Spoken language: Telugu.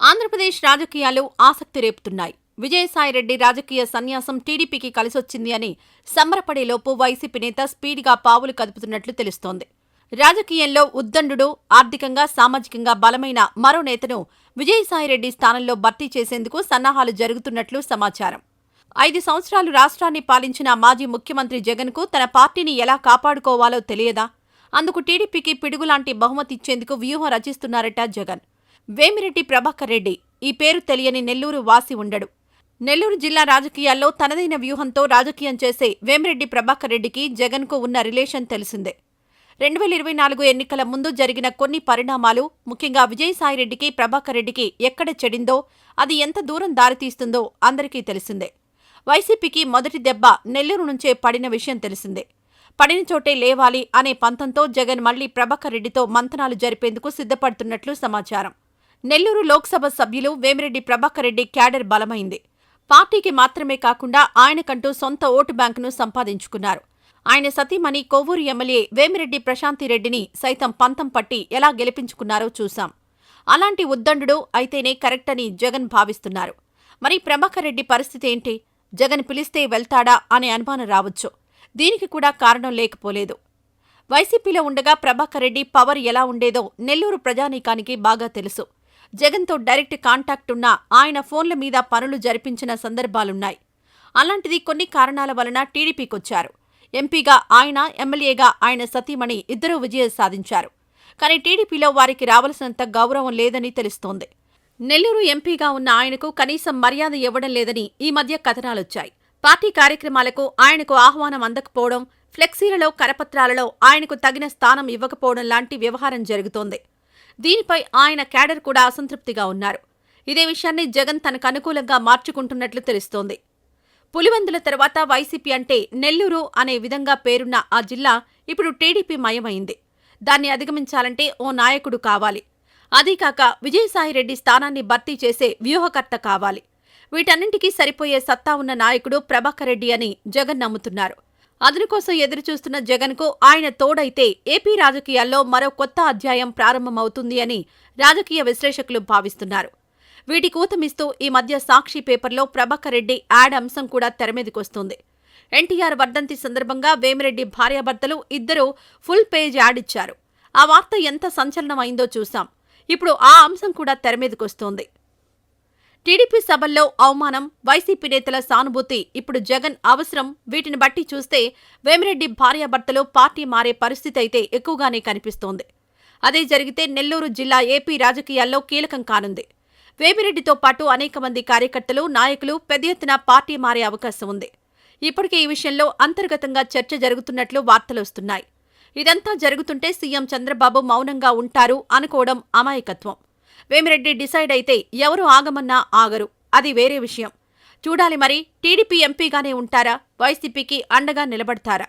ఆంధ్రప్రదేశ్ రాజకీయాలు ఆసక్తి రేపుతున్నాయి. విజయసాయిరెడ్డి రాజకీయ సన్యాసం టీడీపీకి కలిసొచ్చింది అని సంబరపడేలోపు వైసీపీ నేత స్పీడ్గా పావులు కదుపుతున్నట్లు తెలుస్తోంది. రాజకీయంలో ఉద్దండు ఆర్థికంగా సామాజికంగా బలమైన మరో నేతను విజయసాయిరెడ్డి స్థానంలో భర్తీ చేసేందుకు సన్నాహాలు జరుగుతున్నట్లు సమాచారం. ఐదు సంవత్సరాలు రాష్ట్రాన్ని పాలించిన మాజీ ముఖ్యమంత్రి జగన్కు తన పార్టీని ఎలా కాపాడుకోవాలో తెలియదా? అందుకు టీడీపీకి పిడుగులాంటి బహుమతి ఇచ్చేందుకు వ్యూహం రచిస్తున్నారట జగన్. వేమిరెడ్డి ప్రభాకర్ రెడ్డి. ఈ పేరు తెలియని నెల్లూరు వాసి ఉండడు. నెల్లూరు జిల్లా రాజకీయాల్లో తనదైన వ్యూహంతో రాజకీయం చేసే వేమిరెడ్డి ప్రభాకర్ రెడ్డికి జగన్కు ఉన్న రిలేషన్ తెలిసిందే. రెండు వేల ఇరవై నాలుగు ఎన్నికల ముందు జరిగిన కొన్ని పరిణామాలు ముఖ్యంగా విజయసాయిరెడ్డికి ప్రభాకర్ రెడ్డికి ఎక్కడ చెడిందో అది ఎంత దూరం దారితీస్తుందో అందరికీ తెలిసిందే. వైసీపీకి మొదటి దెబ్బ నెల్లూరు నుంచే పడిన విషయం తెలిసిందే. పడిన చోటే లేవాలి అనే పంతంతో జగన్ మళ్ళీ ప్రభాకర్ రెడ్డితో మంతనాలు జరిపేందుకు సిద్ధపడుతున్నట్లు సమాచారం. నెల్లూరు లోక్సభ సభ్యులు వేమిరెడ్డి ప్రభాకర్ రెడ్డి క్యాడర్ బలమైంది. పార్టీకి మాత్రమే కాకుండా ఆయనకంటూ సొంత ఓటు బ్యాంకును సంపాదించుకున్నారు. ఆయన సతీమణి కొవ్వూరు ఎమ్మెల్యే వేమిరెడ్డి ప్రశాంతిరెడ్డిని సైతం పంతం పట్టి ఎలా గెలిపించుకున్నారో చూశాం. అలాంటి ఉద్దండు అయితేనే కరెక్ట్ అని జగన్ భావిస్తున్నారు. మరి ప్రభాకర్ రెడ్డి పరిస్థితి ఏంటి? జగన్ పిలిస్తే వెళ్తాడా అనే అనుమానం రావచ్చు. దీనికి కూడా కారణం లేకపోలేదు. వైసీపీలో ఉండగా ప్రభాకర్ రెడ్డి పవర్ ఎలా ఉండేదో నెల్లూరు ప్రజానీకానికి బాగా తెలుసు. జగన్తో డైరెక్ట్ కాంటాక్ట్ ఉన్న ఆయన ఫోన్ల మీద పనులు జరిపించిన సందర్భాలున్నాయి. అలాంటిది కొన్ని కారణాల వలన టీడీపీకొచ్చారు. ఎంపీగా ఆయన ఎమ్మెల్యేగా ఆయన సతీమణి ఇద్దరూ విజయం సాధించారు. కానీ టీడీపీలో వారికి రావలసినంత గౌరవం లేదని తెలుస్తోంది. నెల్లూరు ఎంపీగా ఉన్న ఆయనకు కనీసం మర్యాద ఇవ్వడం లేదని ఈ మధ్య కథనాలొచ్చాయి. పార్టీ కార్యక్రమాలకు ఆయనకు ఆహ్వానం అందకపోవడం ఫ్లెక్సీలలో కరపత్రాలలో ఆయనకు తగిన స్థానం ఇవ్వకపోవడం లాంటి వ్యవహారం జరుగుతోంది. దీనిపై ఆయన క్యాడర్ కూడా అసంతృప్తిగా ఉన్నారు. ఇదే విషయాన్ని జగన్ తనకు అనుకూలంగా మార్చుకుంటున్నట్లు తెలుస్తోంది. పులివెందుల తర్వాత వైసీపీ అంటే నెల్లూరు అనే విధంగా పేరున్న ఆ జిల్లా ఇప్పుడు టీడీపీ మయమైంది. దాన్ని అధిగమించాలంటే ఓ నాయకుడు కావాలి. అదీకాక విజయసాయిరెడ్డి స్థానాన్ని భర్తీ చేసే వ్యూహకర్త కావాలి. వీటన్నింటికీ సరిపోయే సత్తా ఉన్న నాయకుడు ప్రభాకర్ రెడ్డి అని జగన్ నమ్ముతున్నారు. అదును కోసం ఎదురుచూస్తున్న జగన్కు ఆయన తోడైతే ఏపీ రాజకీయాల్లో మరో కొత్త అధ్యాయం ప్రారంభమవుతుంది అని రాజకీయ విశ్లేషకులు భావిస్తున్నారు. వీటి కూతమిస్తూ ఈ మధ్య సాక్షి పేపర్లో ప్రభాకర్ రెడ్డి యాడ్ అంశం కూడా తెరమీదకొస్తుంది ఎన్టీఆర్ వర్ధంతి సందర్భంగా వేమిరెడ్డి భార్యాభర్తలు ఇద్దరూ ఫుల్ పేజ్ యాడ్ ఇచ్చారు. ఆ వార్త ఎంత సంచలనమైందో చూశాం ఇప్పుడు ఆ అంశం కూడా తెరమీదకొస్తోంది టీడీపీ సభల్లో అవమానం వైసీపీ నేతల సానుభూతి ఇప్పుడు జగన్ అవసరం వీటిని బట్టి చూస్తే వేమిరెడ్డి భార్యాభర్తలు పార్టీ మారే పరిస్థితి అయితే ఎక్కువగానే కనిపిస్తోంది. అదే జరిగితే నెల్లూరు జిల్లా ఏపీ రాజకీయాల్లో కీలకం కానుంది. వేమిరెడ్డితో పాటు అనేక మంది కార్యకర్తలు నాయకులు పెద్ద ఎత్తున పార్టీ మారే అవకాశం ఉంది. ఇప్పటికే ఈ విషయంలో అంతర్గతంగా చర్చ జరుగుతున్నట్లు వార్తలొస్తున్నాయి ఇదంతా జరుగుతుంటే సీఎం చంద్రబాబు మౌనంగా ఉంటారు అనుకోవడం అమాయకత్వం. వేమిరెడ్డి డిసైడ్ అయితే ఎవరు ఆగమన్నా ఆగరు. అది వేరే విషయం. చూడాలి మరి టీడీపీ ఎంపీగానే ఉంటారా? వైసీపీకి అండగా నిలబడతారా?